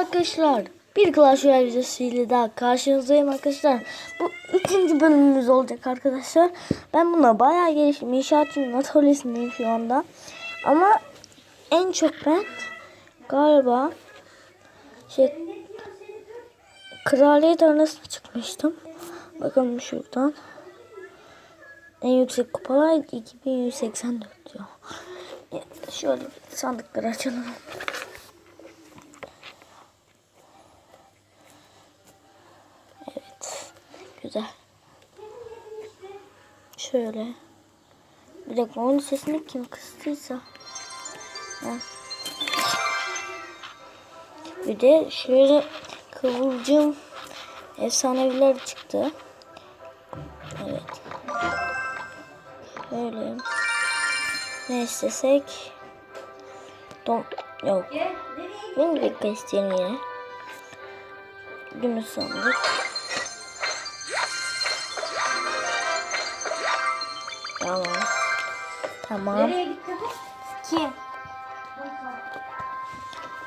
arkadaşlar. Bir Clash Royale videosuyla daha karşınızdayım arkadaşlar. Bu ikinci bölümümüz olacak arkadaşlar. Ben buna bayağı geliştim. İnşaatçının atölyesindeyim şu anda. Ama en çok ben galiba şey kraliyet arenasına çıkmıştım. Bakalım şuradan. En yüksek kupalar 2184 diyor. Şöyle sandıkları açalım. Güzel. Şöyle. Bir dakika onun sesini kim kıstıysa. Ha. Bir de şöyle kıvılcım efsaneviler çıktı. Evet. Şöyle. Ne istesek? Don yok. Ben bir dakika isteyelim yine. Gümüş sandık. Tamam. Tamam. Nereye gitti bu? Kim?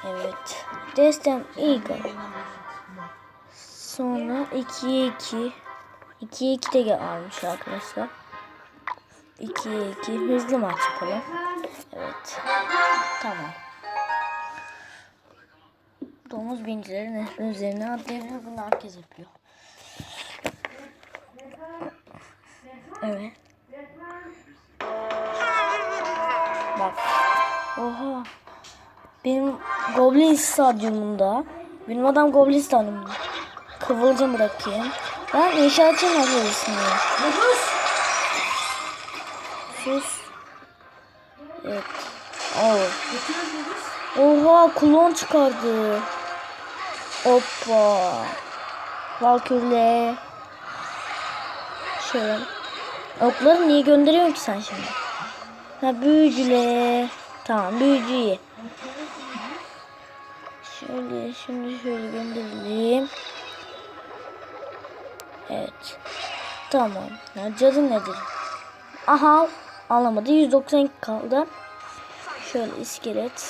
Evet. Destem Eagle. Sonra 2'ye 2. 2'ye 2 de gelmiş arkadaşlar. 2'ye 2. Hızlı maç yapalım. Evet. Tamam. Domuz bincileri nehrin üzerine atlayabilir. Bunu herkes yapıyor. Evet. Bak. Oha. Benim Goblin Stadyumunda. Benim adam Goblin Stadyumunda. Kıvılcım bırakayım. Ben inşaatçının atölyesindeyim. Nüfus. Sus. Evet. Nüfus. Oha klon çıkardı. Hoppa. Valkürle. Şöyle. Okları niye gönderiyorsun ki sen şimdi? Ha büyücüle. Tamam büyücü. Şöyle şimdi şöyle gönderelim. Evet. Tamam. Ya cadı nedir? Aha alamadı. 192 kaldı. Şöyle iskelet.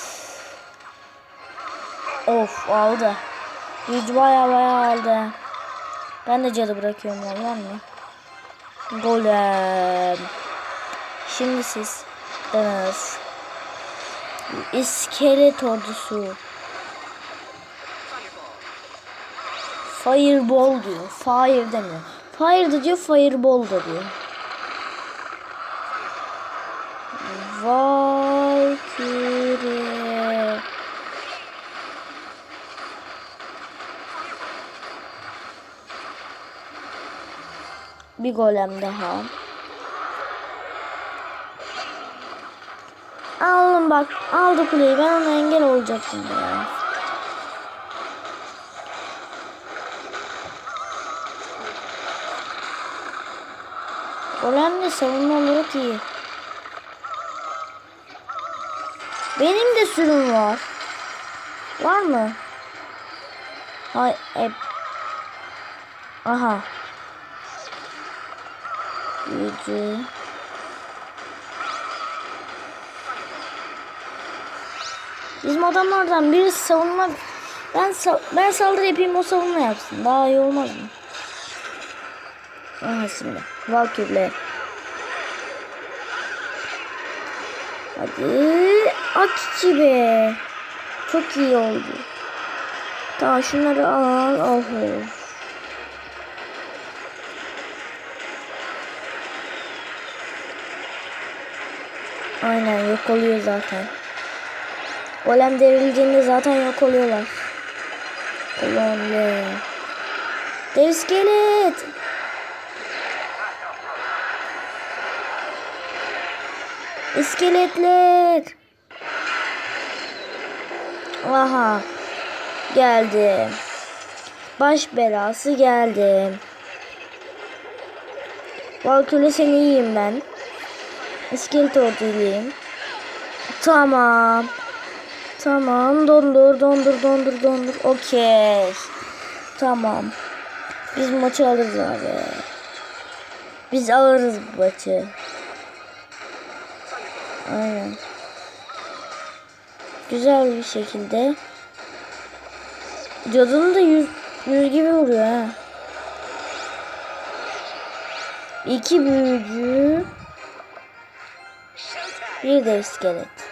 Of aldı. Yüz baya baya aldı. Ben de cadı bırakıyorum var mı? Golem. Şimdi siz. Deniz. İskelet ordusu. Fireball diyor. Fire demiyor. Fire da diyor, fireball da diyor. Valkyrie. Bir golem daha. Aldım bak. Aldı kuleyi. Ben ona engel olacaktım ya. Golem de savunma olarak iyi. Benim de sürüm var. Var mı? Hay hep. Aha. Gücü. Bizim adamlardan biri savunma ben sa ben saldırı yapayım o savunma yapsın. Daha iyi olmaz mı? Aha şimdi. Valkyrie'le. Hadi. Akici be. Çok iyi oldu. Tamam şunları al. Oho. Aynen yok oluyor zaten. Golem devrildiğinde zaten yok oluyorlar. Kolonlu. Dev iskelet. İskeletler. Aha. Geldim. Baş belası geldim. Valkyrie seni yiyeyim ben. İskelet orduylayım. Tamam. Tamam. Dondur, dondur, dondur, dondur. Okey. Tamam. Biz maçı alırız abi. Biz alırız bu maçı. Aynen. Güzel bir şekilde Cadının da yüz, yüz gibi vuruyor ha. İki büyücü. Bir de iskelet.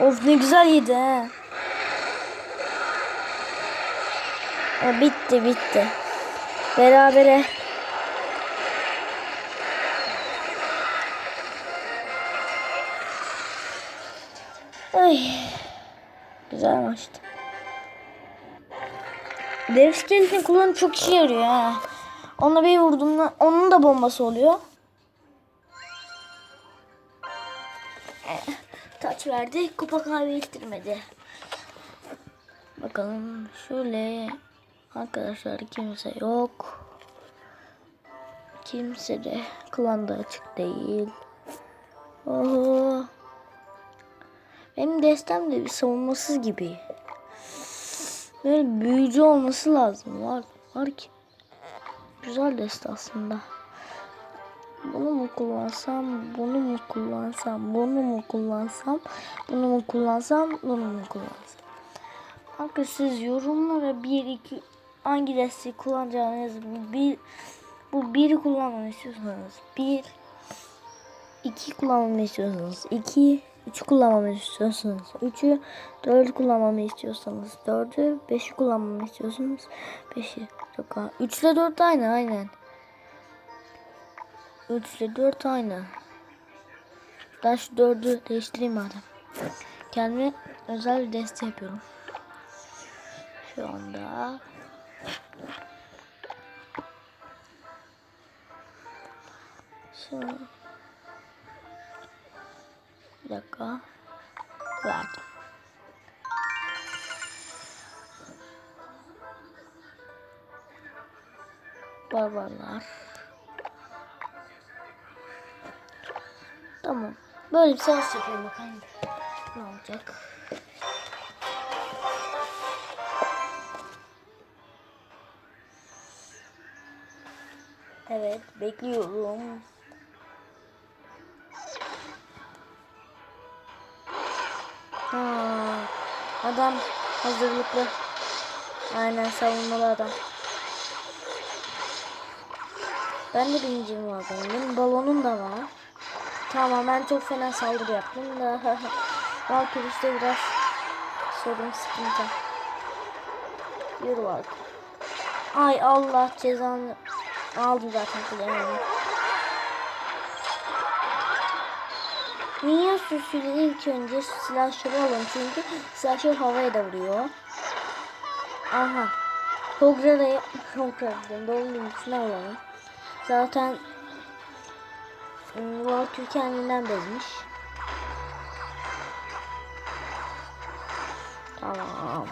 Of ne güzel yedi ha. Ha, bitti bitti. Berabere. Ay. Güzel maçtı. Dev skeletin kullanımı çok işe yarıyor ha. Ona bir vurduğumda onun da bombası oluyor. Eh, Taç verdi. Kupa kaybettirmedi. Bakalım şöyle. Arkadaşlar kimse yok. Kimse de klanda açık değil. Oho. Benim destem de bir savunmasız gibi. Böyle büyücü olması lazım. Var, var ki. Güzel deste aslında. Bunu mu kullansam, bunu mu kullansam, bunu mu kullansam, bunu mu kullansam, bunu mu kullansam. Arkadaşlar siz yorumlara bir iki hangi desteği kullanacağınızı bir bu biri kullanmamı istiyorsanız bir iki kullanmamı istiyorsanız iki üç kullanmamı istiyorsanız üçü dört kullanmamı istiyorsanız dördü beşi kullanmamı istiyorsanız beşi yok ha. üçle dört aynı aynen üçle dört aynı. Ben şu dördü değiştireyim madem. Kendime özel bir deste yapıyorum. Şu anda. Şimdi bir dakika. Verdim. Barbarlar. Tamam. Böyle bir ses yapayım bakalım. Ne olacak? Evet, bekliyorum. Ha, adam hazırlıklı. Aynen savunmalı adam. Ben de birincim var benim. Benim balonum da var. Tamam ben çok fena saldırı yaptım da. Valkyrie işte biraz sorun sıkıntı. Yürü Valkyrie. Ay Allah cezanı aldım zaten kullanıyorum. Minyon sürüsüyle ilk önce silahşörü alın çünkü silahşör havaya da vuruyor. Aha. Hogra'yı Hogra'yı doğum içine alalım. Zaten ım, Valkyrie kendinden bezmiş. Tamam.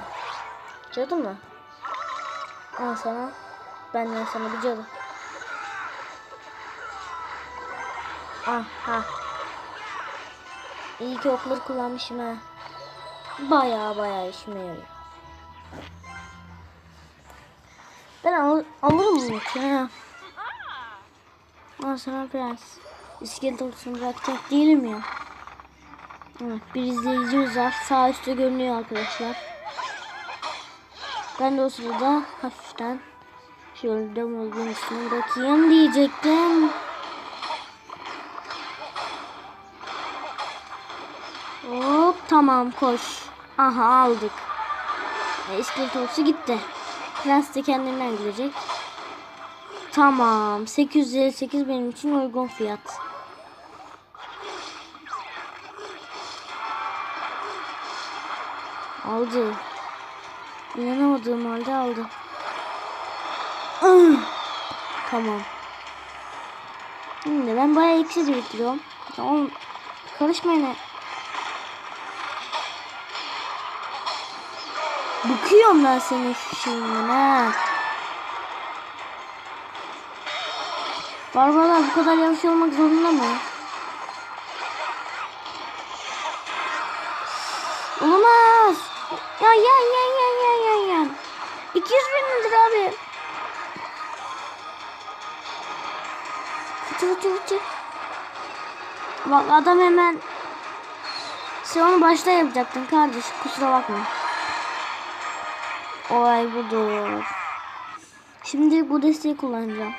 Cadı mı? Al sana. Benden sana bir cadı. Aha. İyi ki okları kullanmışım ha. Baya baya işime yarıyor. Ben al alırım bunu ki ha. Al sana prens. İskelet olsun bırakacak değilim ya. Evet, bir izleyicimiz var. Sağ üstte görünüyor arkadaşlar. Ben de o sırada hafiften şöyle demolgun üstüne bırakayım diyecektim. Hop tamam koş. Aha aldık. E, iskelet olsa gitti. Prens de kendinden gidecek. Tamam. 858 benim için uygun fiyat. Aldı. İnanamadığım halde aldı. Tamam. Şimdi ben bayağı iksir biriktiriyorum. Tamam. Karışmayın. Bıkıyorum ben senin şeyinden ha. Barbarlar bu kadar yanlış olmak zorunda mı? Ya ya ya ya ya ya ya. 200 bin nedir abi? Fıtı fıtı fıtı. Bak adam hemen Sen onu başta yapacaktın kardeş. Kusura bakma. Olay budur. Şimdi bu desteği kullanacağım.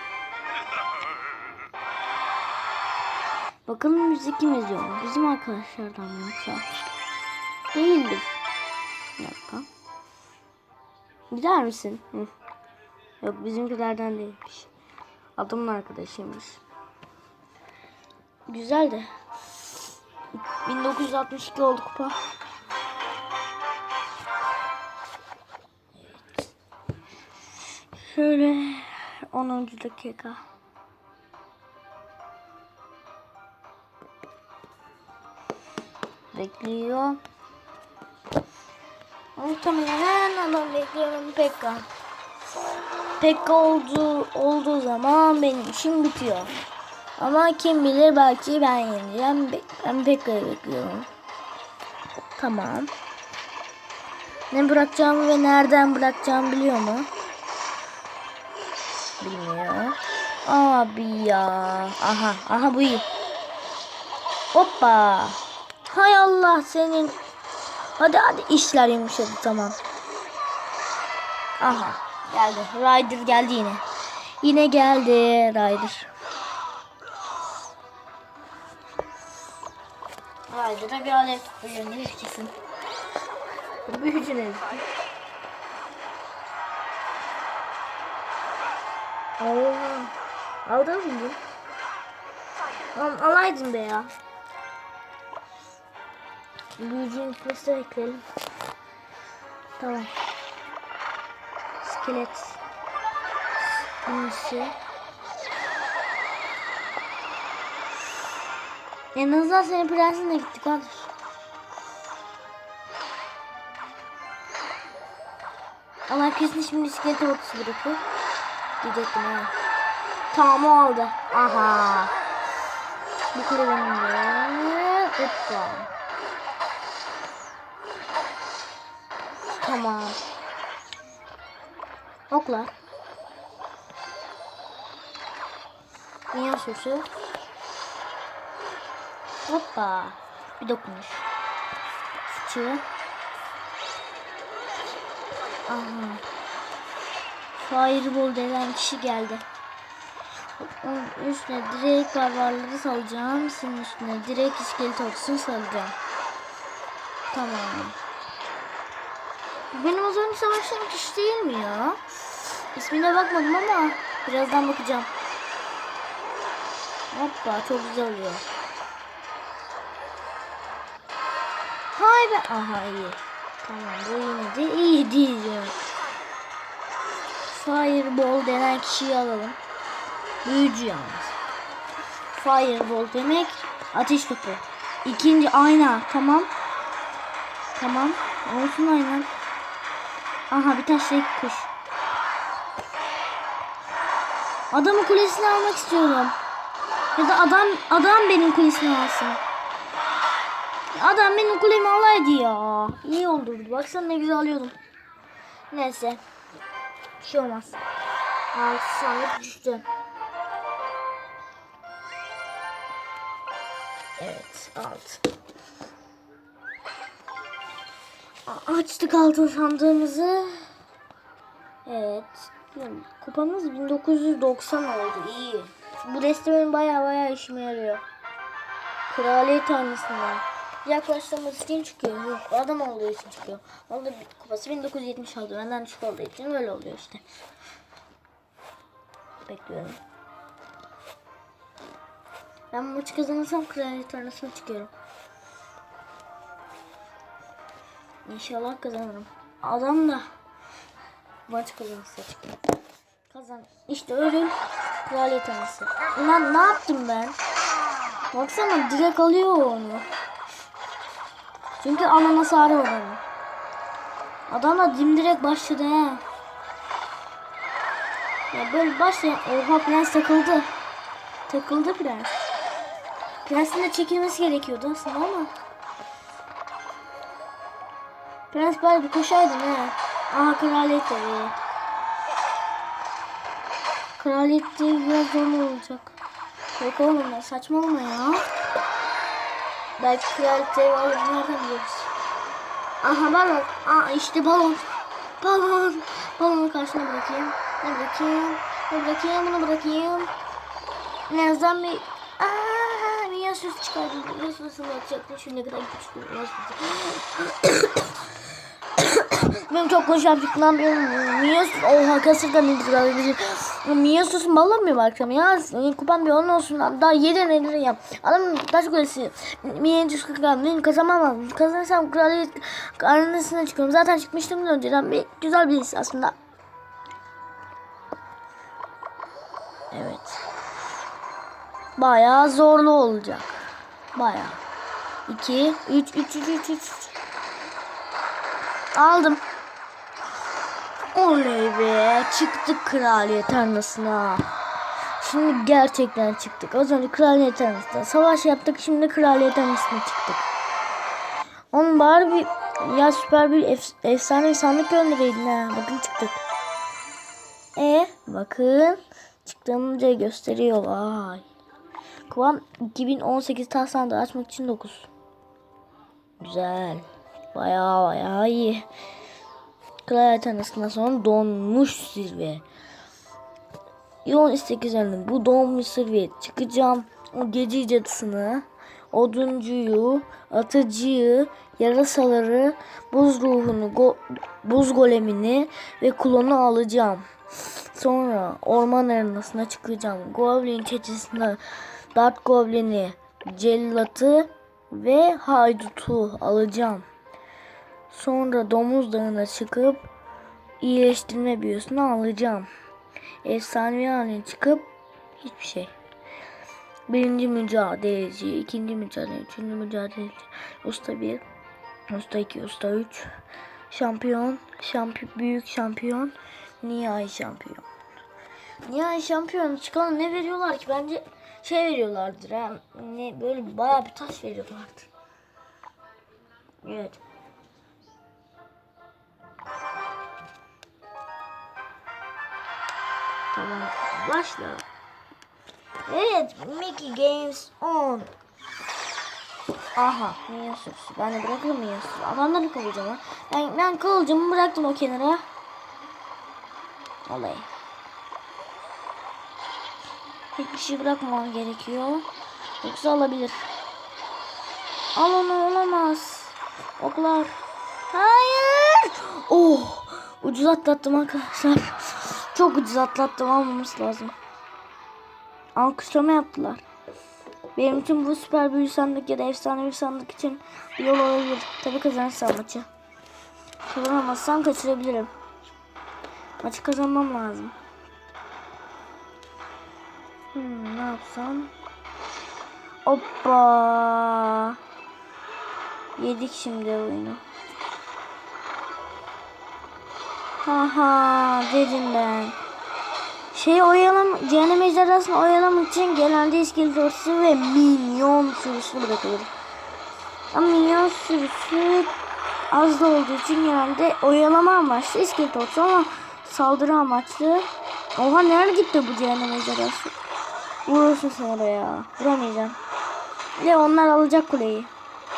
Bakalım müzik kim izliyor? Bizim arkadaşlardan yoksa? Değildir. Bir dakika. Gider misin? Hı. Yok bizimkilerden değilmiş. Adamın arkadaşıymış. Güzel de. 1962 oldu kupa. Şöyle 10. dakika. Bekliyor. Muhtemelen adam bekliyorum Pekka. Pekka olduğu, olduğu zaman benim işim bitiyor. Ama kim bilir belki ben yeneceğim. Be- Ben Pekka'yı bekliyorum. Tamam. Ne bırakacağımı ve nereden bırakacağımı biliyor mu? Bilmiyor. Abi ya. Aha. Aha bu iyi. Hoppa. Hay Allah senin. Hadi hadi işler yumuşadı tamam. Aha. Geldi. Ryder geldi yine. Yine geldi Ryder. Ryder'a bir alev yönelir kesin. Büyücü ne? Oha. Aldın mı? Alaydın be ya. Büyücünün üstüne ekleyelim. Tamam. İskelet. Bunisi. En azından senin prensinle gittik kardeş. Ama kesin şimdi iskelet ortası bırakır. Diyecektim ha. Tamam o aldı. Aha. Bu kule benim de. Hoppa. Tamam. Okla. Dünya sosu. Hoppa. Bir dokunuş. Sıçı. Aha. Fireball denen kişi geldi. Onun üstüne direkt barbarları salacağım. Senin üstüne direkt iskelet ortasını salacağım. Tamam. Benim az önce savaştığım kişi değil mi ya? İsmine bakmadım ama birazdan bakacağım. Hoppa çok güzel oluyor. Hay be. Aha iyi. Tamam bu yine de iyi ya. Fireball denen kişiyi alalım. Büyücü yalnız. Fireball demek ateş topu. İkinci ayna. Tamam. Tamam. Olsun aynen. Aha bir taşla iki kuş. Adamın kulesini almak istiyorum. Ya da adam adam benim kulesini alsın. Adam benim kulemi alaydı ya. İyi oldu. Baksana ne güzel alıyordum. Neyse. Bir şey olmaz. Altı sandık düştü. Evet altı. Açtık altın sandığımızı. Evet. Kupamız 1990 oldu. İyi. Bu desteğin baya baya işime yarıyor. Kraliyet tanesinden. Yaklaştığımız için çıkıyor. Yok adam olduğu için çıkıyor. Onun da kupası 1970 oldu. Benden düşük olduğu için öyle oluyor işte. Bekliyorum. Ben maçı kazanırsam kraliyet tanesine çıkıyorum. İnşallah kazanırım. Adam da maç kazanırsa. Kazan. İşte öyle kraliyet anası. Lan ne yaptım ben? Baksana direkt alıyor onu. Çünkü ana hasarı var onun. Adam da dimdirek başladı he. Ya böyle başlayan... Oha prens takıldı. Takıldı prens. Prensin de çekilmesi gerekiyordu aslında ama. Prens bari bir koşaydın he. Aha kraliyet de iyi. Kraliyet de biraz zor olacak. Yok oğlum ya saçmalama ya. Belki kraliçeyi alır. Nereden biliyoruz? Aha balon. Aa işte balon. Balon. Balonu karşına bırakayım. Ne bırakayım? Ne bırakayım? Bunu bırakayım. Birazdan bir... Aaa Mia süs çıkardım. Mia süsünü atacaktım. Ne kadar güçlü. Süsü. Benim çok konuşan fikirlenmiyorum. Mia süs... Oha nedir? Mia süsün balon mu bakacağım ya? Kupam bir onun olsun. Daha yedi nedir ya? Adam taş kulesi. Mia'nın süs kırkan. Benim kazanmam lazım. Kazanırsam kraliyet arenasına çıkıyorum. Zaten çıkmıştım da önceden. Bir, güzel bir his aslında. Evet. Bayağı zorlu olacak. Bayağı. 2 3 3 3 3 3 Aldım. Oley be. Çıktık kraliyet arnasına. Şimdi gerçekten çıktık. Az önce kraliyet arnasına savaş yaptık. Şimdi kraliyet arnasına çıktık. Onun bari bir ya süper bir ef- efsane bir sandık göndereydin ha. Bakın çıktık. E bakın çıktığımızı gösteriyor. Vay. Kıvam 2018 taş sandığı açmak için 9. Güzel. Bayağı bayağı iyi. Kraliyet anasından sonra donmuş zirve. Yoğun istek üzerine bu donmuş zirveye çıkacağım. O gece cadısını, oduncuyu, atıcıyı, yarasaları, buz ruhunu, go- buz golemini ve klonu alacağım. Sonra orman arenasına çıkacağım. Goblin çetesine Dart Goblin'i, Cellat'ı ve Haydut'u alacağım. Sonra Domuz Dağı'na çıkıp iyileştirme büyüsünü alacağım. Efsanevi haline çıkıp hiçbir şey. Birinci mücadeleci, ikinci mücadele, üçüncü mücadeleci, usta bir, usta iki, usta üç, şampiyon, şampiyon, büyük şampiyon, nihai şampiyon. Nihai şampiyon çıkan ne veriyorlar ki? Bence şey veriyorlardır ha. Ne böyle bayağı bir taş veriyorlardır. Evet. Tamam. Başla. Evet. Mickey Games 10. Aha. Sürüsü. Ben de bırakırım sürüsü. Adamları kovacağım ha. Ben, ben kılıcımı bıraktım o kenara. Olay. Hiçbir şey bırakmam gerekiyor. Yoksa alabilir. Al onu olamaz. Oklar. Hayır. Oh. Ucuz atlattım arkadaşlar. Çok ucuz atlattım almamız lazım. Alkışlama yaptılar. Benim için bu süper büyü sandık ya da efsane bir sandık için yol olabilir. Tabi kazanırsam maçı. Kazanamazsam kaçırabilirim. Maçı kazanmam lazım. Hmm, ne yapsam? Hoppa. Yedik şimdi oyunu. Haha dedim ben. Şey oyalam, cehennem ejderhasını oyalamak için genelde iskelet ordusu ve minyon sürüsü bırakılır. Ama minyon sürüsü az da olduğu için genelde oyalama amaçlı iskelet ordusu ama saldırı amaçlı. Oha nereye gitti bu cehennem ejderhası? Vurursun sen oraya. Vuramayacağım. Ve onlar alacak kuleyi.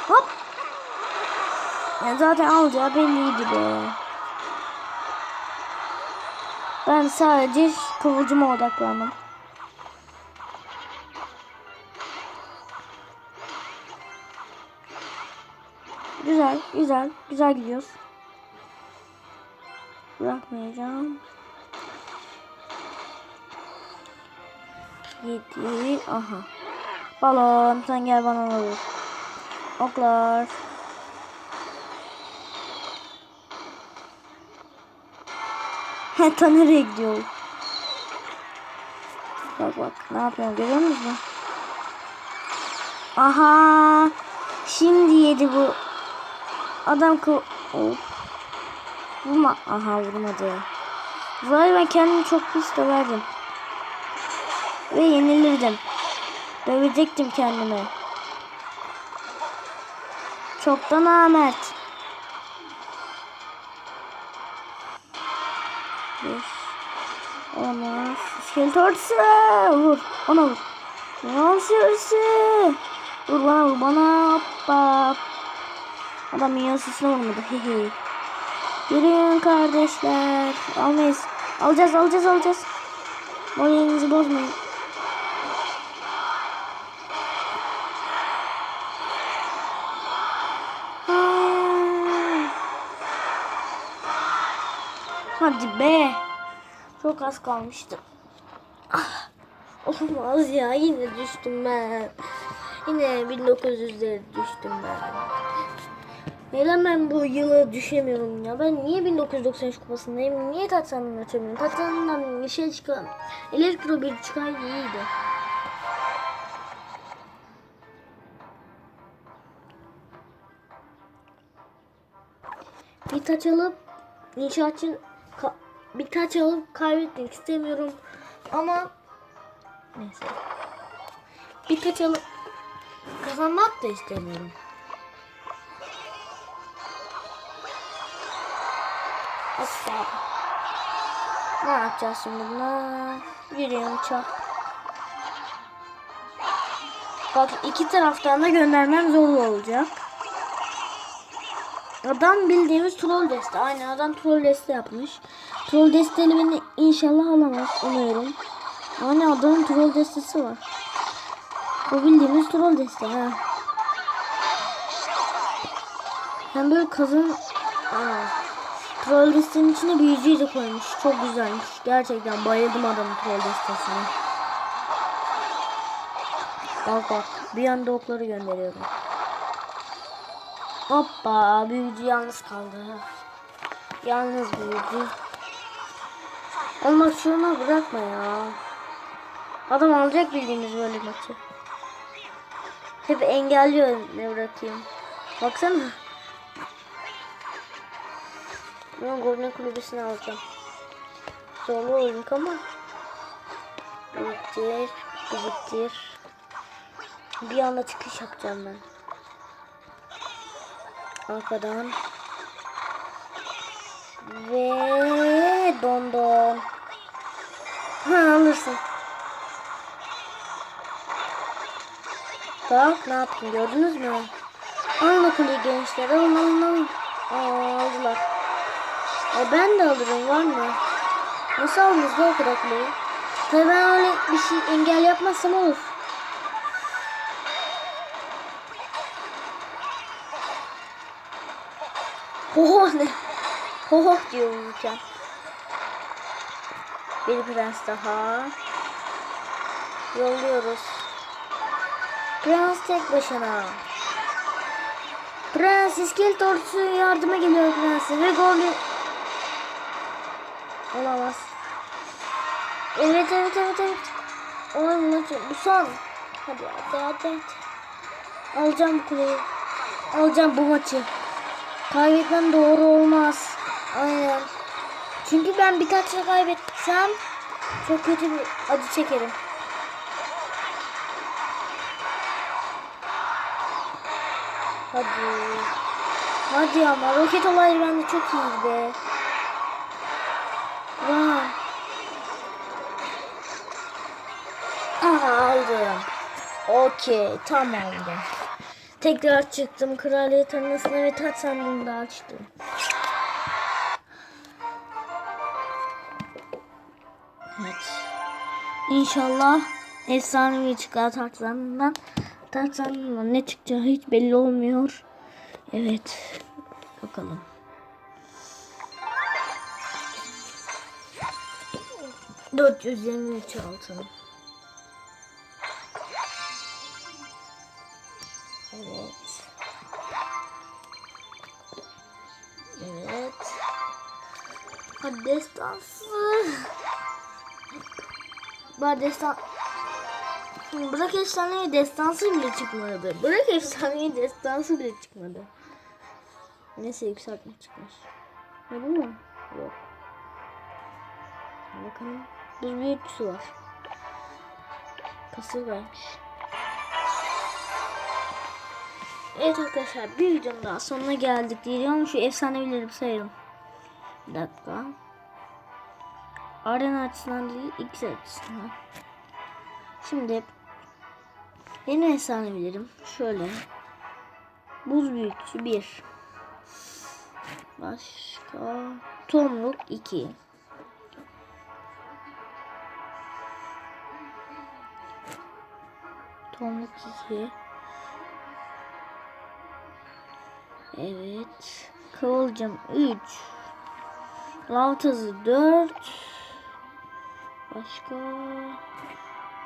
Hop. Ya zaten alacağı belliydi be. Ben sadece kıvılcıma odaklandım. Güzel, güzel, güzel gidiyoruz. Bırakmayacağım. Yedi, aha. Balon, sen gel bana vur. Oklar. He ta nereye gidiyor? Bak bak ne yapıyorum görüyor musun? Aha. Şimdi yedi bu. Adam kı... Of. Vurma. Aha vurmadı. Vay ben kendimi çok pis döverdim. Ve yenilirdim. Dövecektim kendimi. Çoktan Ahmet. İskelet ordusu. Vur. Ona vur. Yansırsı. Vur bana vur bana. Hoppa. Adam minyasısına vurmadı. Hehe. Yürüyün kardeşler. Almayız. Alacağız alacağız alacağız. Moralinizi bozmayın. Hadi be. Çok az kalmıştı. Olmaz ya yine düştüm ben. Yine 1900'lere düştüm ben. Neden ben bu yıla düşemiyorum ya? Ben niye 1993 kupasındayım? Niye Tatsan'dan açamıyorum? Tatsan'dan bir şey çıkan. Elektro bir çıkar iyiydi. Bir taç alıp inşaatçı ka- bir taç alıp kaybetmek istemiyorum. Ama neyse. Bir taç alıp kazanmak da istemiyorum. Asla. Ne yapacağız şimdi buna? Yürüyorum çak. Bak iki taraftan da göndermem zor olacak. Adam bildiğimiz troll deste. Aynen adam troll deste yapmış. Troll desteli beni inşallah alamaz. Umuyorum. Aynen adamın troll destesi var. Bu bildiğimiz troll deste ha. Hem böyle kazın... Aa. Troll destenin içine büyücüyü de koymuş. Çok güzelmiş. Gerçekten bayıldım adamın troll destesine. Bak bak. Bir anda okları gönderiyorum. Hoppa. Büyücü yalnız kaldı. Yalnız büyücü. Ama şuna bırakma ya. Adam alacak bildiğimiz böyle maçı. Hep engelliyor ne bırakayım. Baksana. Ben Golden kulübesini alacağım. Zorlu oyun ama. Biriktir. Biriktir. Bir anda çıkış yapacağım ben. Arkadan. Ve don don. Ha alırsın. Bak ne yaptım gördünüz mü? Alın kuleyi gençler alın alın alın. Aa, aldılar. E ben de alırım var mı? Nasıl aldınız da o kadar kuleyi? Tabii ben öyle bir şey engel yapmazsam olur. Ho ne? Ho ho diyor uyurken. Bir prens daha. Yolluyoruz. Prens tek başına. Prens iskelet ordusu yardıma geliyor prense ve golü olamaz. Evet evet evet evet. Olamaz. Bu son. Hadi hadi hadi. hadi. Alacağım bu kuleyi. Alacağım bu maçı. Kaybetmem doğru olmaz. Aynen. Çünkü ben birkaç şey kaybetsem çok kötü bir acı çekerim. Hadi. Hadi ama roket olayı bende çok iyiydi be. Vay. Aha aldım. Okey tamamdır. Tekrar çıktım kraliyet arenasına ve taç sandığını da açtım. Evet. İnşallah efsanevi çıkar taç sandığından ne çıkacağı hiç belli olmuyor. Evet. Bakalım. Dört yüz yirmi üç altın. Evet. Evet. Hadi destansı. Bak destan... Bırak efsaneyi destansı bile çıkmadı. Bırak efsaneyi destansı bile çıkmadı. Neyse yükseltme çıkmış. Ne bu mu? Yok. Bakalım. Bir büyütüsü var. Kasırgaymış. Evet arkadaşlar bir videonun daha sonuna geldik diyeceğim. Şu efsanevileri bir sayalım. Bir dakika. Arena açısından değil X açısından. Şimdi Yeni efsanelerim şöyle. Buz büyüktü 1. Başka Tomruk 2. Tomruk 2. Evet. Kıvılcım 3. Lavtazı 4. Başka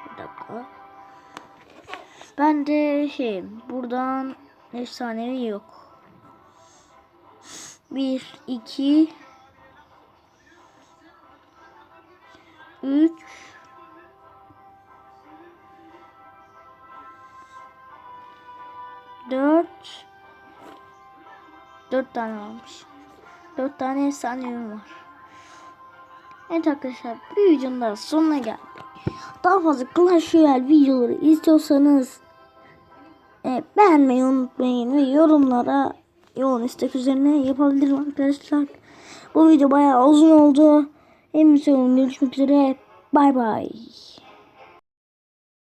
bir dakika. Ben de şey buradan efsanevi yok. 1 2 3 4 4 tane almış. 4 tane efsanevim var. Evet arkadaşlar bir videonun sonuna geldik. Daha fazla Clash Royale videoları istiyorsanız beğenmeyi unutmayın ve yorumlara yoğun istek üzerine yapabilirim arkadaşlar. Bu video bayağı uzun oldu. En son görüşmek üzere. Bay bay.